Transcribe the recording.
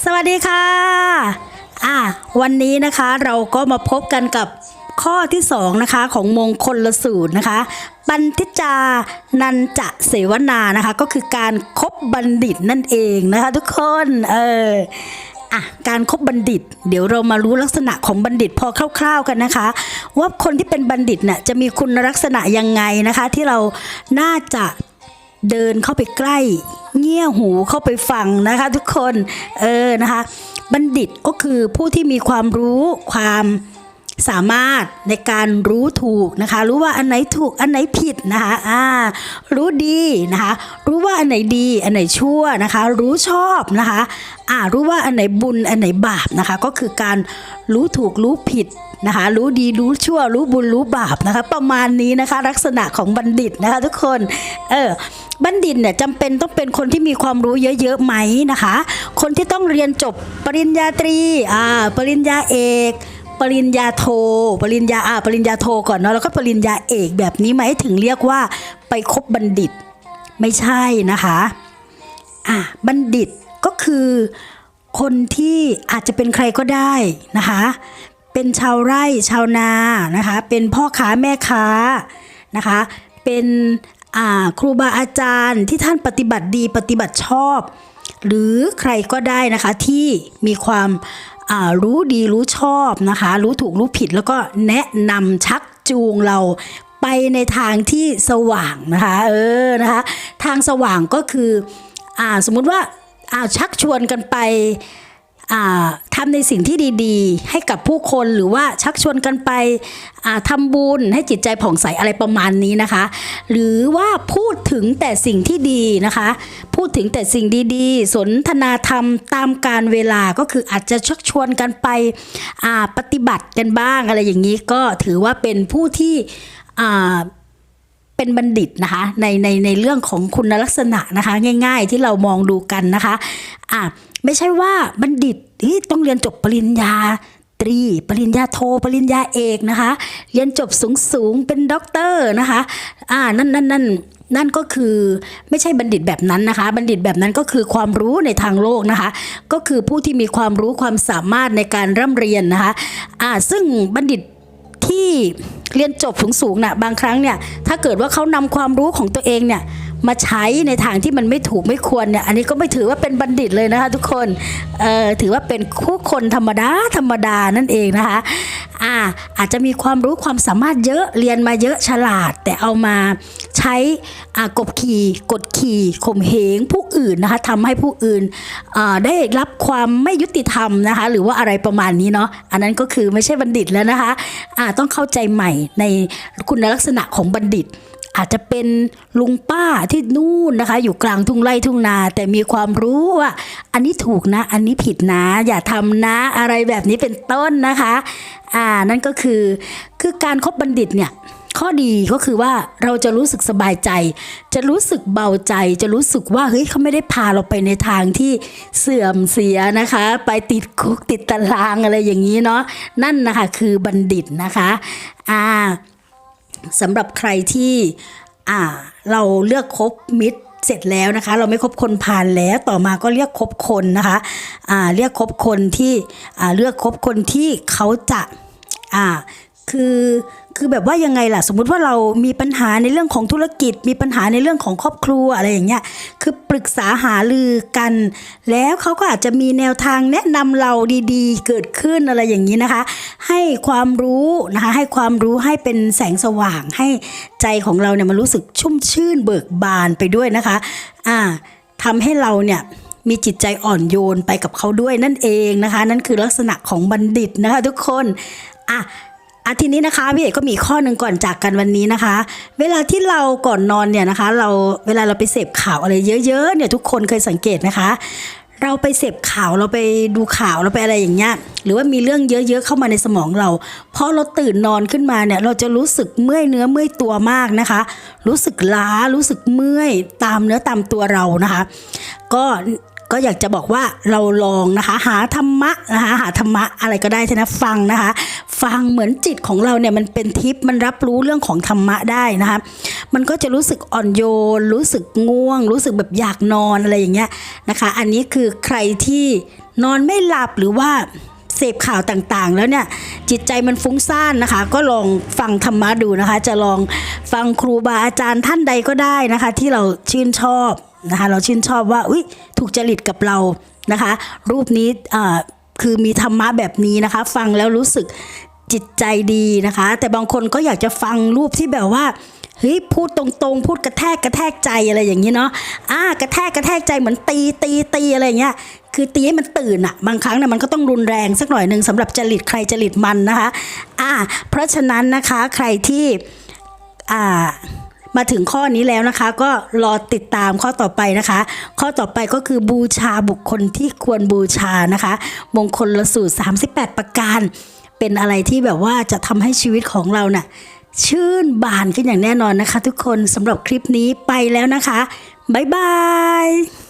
สวัสดีค่ะ อะ วันนี้นะคะเราก็มาพบกันกับข้อที่สองนะคะของมงคลละสูตรนะคะบันทิจานันจะเสวนานะคะ ก็คือการครบบัณฑิตนั่นเองนะคะ ทุกคนเอออะการคบบัณฑิต เดี๋ยวเรามารู้ลักษณะของบัณฑิตพอคร่าว ๆกันนะคะ ว่าคนที่เป็นบัณฑิตน่ะจะมีคุณลักษณะยังไงนะคะ ที่เราน่าจะ เดินเข้าไปใกล้ เงี่ยหูเข้าไปฟังนะคะ ทุกคนเออนะคะ บัณฑิตก็คือผู้ที่มีความรู้ความสามารถในการรู้ถูกนะคะ รู้ว่าอันไหนถูกอันไหนผิดนะคะอ่ารู้ดีนะคะ รู้ว่าอันไหนดีอันไหนชั่วนะคะ รู้ชอบนะคะอ่ารู้ว่าอันไหนบุญอันไหนบาปนะคะ ก็คือการรู้ถูกรู้ผิดนะคะ รู้ดีรู้ชั่ว รู้บุญรู้บาปนะคะ ประมาณนี้นะคะ ลักษณะของบัณฑิตนะคะ ทุกคนเออ บัณฑิตเนี่ยจำเป็นต้องเป็นคนที่มีความรู้เยอะๆไหมนะคะ คนที่ต้องเรียนจบปริญญาตรีอ่าปริญญาเอกปริญญาโท ปริญญาอ่าปริญญาโทก่อนเนาะแล้วก็ปริญญาเอกแบบนี้ไหมถึงเรียกว่าไปคบบัณฑิต ไม่ใช่นะคะอะบัณฑิตก็คือคนที่อาจจะเป็นใครก็ได้นะคะ เป็นชาวไร่ชาวนานะคะ เป็นพ่อค้าแม่ค้านะคะ เป็น ครูบาอาจารย์ที่ท่านปฏิบัติดีปฏิบัติชอบ หรือใครก็ได้นะคะที่มีความารู้ดีรู้ชอบนะคะ รู้ถูกรู้ผิดแล้วก็แนะนำชักจูงเราไปในทางที่สว่างนะคะเออนะคะทางสว่างก็คืออ่าสมมุติว่าอ่าชักชวนกันไปอ่าทำในสิ่งที่ดีๆ ให้กับผู้คนหรือว่าชักชวนกันไปอ่าทำบุญให้จิตใจผ่องใสอะไรประมาณนี้นะคะ หรือว่าพูดถึงแต่สิ่งที่ดีนะคะ พูดถึงแต่สิ่งดีๆ สนทนาธรรมตามการเวลาก็คืออาจจะชักชวนกันไปปฏิบัติกันบ้างอะไรอย่างนี้ก็ถือว่าเป็นผู้ที่เป็นบัณฑิตนะคะในในในเรื่องของคุณลักษณะนะคะ ง่าย ๆ ที่เรามองดูกันนะคะอะไม่ใช่ว่าบัณฑิตต้องเรียนจบปริญญา ตรี ปริญญาโท ปริญญาเอกนะคะ เรียนจบสูงสูงเป็นด็อกเตอร์นะคะ อ่า นั่นนั่นนั่นนั่นก็คือไม่ใช่บัณฑิตแบบนั้นนะคะ บัณฑิตแบบนั้นก็คือความรู้ในทางโลกนะคะ ก็คือผู้ที่มีความรู้ความสามารถในการร่ำเรียนนะคะอ่าซึ่งบัณฑิตที่เรียนจบสูงๆนะ่ะบางครั้งเนี่ยถ้าเกิดว่าเขานำความรู้ของตัวเองเนี่ย มาใช้ในทางที่มันไม่ถูกไม่ควรเนี่ยอันนี้ก็ไม่ถือว่าเป็นบัณฑิตเลยนะคะทุกคนเอ่อถือว่าเป็นคู่คนธรรมดาธรรมดานั่นเองนะคะอ่าอาจจะมีความรู้ความสามารถเยอะเรียนมาเยอะฉลาด แต่เอามาใช้อากบขี่กดขี่ข่มเหงผู้อื่นนะคะทำให้ผู้อื่นอ่าได้รับความไม่ยุติธรรมนะคะหรือว่าอะไรประมาณนี้เนาะอันนั้นก็คือไม่ใช่บัณฑิตแล้วนะคะอ่าต้องเข้าใจใหม่ในคุณลักษณะของบัณฑิต อาจจะเป็นลุงป้าที่นู่นนะคะ อยู่กลางทุ่งไร่ทุ่งนา แต่มีความรู้ว่า อันนี้ถูกนะ อันนี้ผิดนะ อย่าทำนะอะไรแบบนี้เป็นต้นนะคะอ่านั่นก็คือคือการคบบัณฑิตเนี่ยข้อดีก็คือว่าเราจะรู้สึกสบายใจ จะรู้สึกเบาใจ จะรู้สึกว่าเฮ้ยเขาไม่ได้พาเราไปในทางที่เสื่อมเสียนะคะ ไปติดคุกติดตารางอะไรอย่างนี้เนาะนั่นนะคะคือบัณฑิตนะคะอ่า สำหรับใครที่อ่าเราเลือกคบมิตรเสร็จแล้วนะคะ เราไม่คบคนผ่านแล้วต่อมาก็เรียกคบคนนะคะอ่าเรียกคบคนที่อ่าเลือกคบคนที่เขาจะอ่า คือคือแบบว่ายังไงล่ะ สมมุติว่าเรามีปัญหาในเรื่องของธุรกิจ มีปัญหาในเรื่องของครอบครัวอะไรอย่างเงี้ยคือปรึกษาหารือกัน แล้วเขาก็อาจจะมีแนวทางแนะนำเราดีๆ เกิดขึ้นอะไรอย่างนี้นะคะ ให้ความรู้นะคะให้ความรู้ให้เป็นแสงสว่างให้ใจของเราเนี่ยมันรู้สึกชุ่มชื่นเบิกบานไปด้วยนะคะอ่าทำให้เราเนี่ยมีจิตใจอ่อนโยนไปกับเขาด้วยนั่นเองนะคะ นั่นคือลักษณะของบัณฑิตนะคะ ทุกคนอะ อาทีนี้นะคะพี่เอกก็มีข้อหนึ่งก่อนจากกันวันนี้นะคะ เวลาที่เราก่อนนอนเนี่ยนะคะ เราเวลาเราไปเสพข่าวอะไรเยอะๆเนี่ยทุกคนเคยสังเกตนะคะ เราไปเสพข่าวเราไปดูข่าวเราไปอะไรอย่างเงี้ยหรือว่ามีเรื่องเยอะๆเข้ามาในสมองเราพอเราตื่นนอนขึ้นมาเนี่ยเราจะรู้สึกเมื่อยเนื้อเมื่อยตัวมากนะคะ รู้สึกล้ารู้สึกเมื่อยตามเนื้อตามตัวเรานะคะ ก็ก็อยากจะบอกว่าเราลองนะคะ หาธรรมะนะคะหาธรรมะอะไรก็ได้ใช่นะฟังนะคะ ฟังเหมือนจิตของเราเนี่ยมันเป็นทิพย์มันรับรู้เรื่องของธรรมะได้นะคะมันก็จะรู้สึกอ่อนโยน รู้สึกง่วง รู้สึกแบบอยากนอนอะไรอย่างเงี้ยนะคะ อันนี้คือใครที่นอนไม่หลับหรือว่าเสพข่าวต่างๆ แล้วเนี่ยจิตใจมันฟุ้งซ่านนะคะ ก็ลองฟังธรรมะดูนะคะ จะลองฟังครูบาอาจารย์ท่านใดก็ได้นะคะ ที่เราชื่นชอบนะคะ เราชื่นชอบว่าอุ้ยถูกจริตกับเรานะคะ รูปนี้อ่าคือมีธรรมะแบบนี้นะคะ ฟังแล้วรู้สึก จิตใจดีนะคะ แต่บางคนก็อยากจะฟังรูปที่แบบว่าเฮ้ยพูดตรงๆ พูดกระแทกกระแทกใจอะไรอย่างนี้เนาะอ่ากระแทกกระแทกใจเหมือนตีตีตีอะไรอย่างเงี้ยคือตีให้มันตื่นอะบางครั้งเนี่ยมันก็ต้องรุนแรงสักหน่อยหนึ่งสำหรับจริตใครจริตมันนะคะอ่าเพราะฉะนั้นนะคะใครที่อ่ามาถึงข้อนี้แล้วนะคะ ก็รอติดตามข้อต่อไปนะคะ ข้อต่อไปก็คือบูชาบุคคลที่ควรบูชานะคะ มงคลละสูตร 38 ประการ เป็นอะไรที่แบบว่าจะทำให้ชีวิตของเราน่ะชื่นบานขึ้นอย่างแน่นอนนะคะ ทุกคนสำหรับคลิปนี้ไปแล้วนะคะ บ๊ายบาย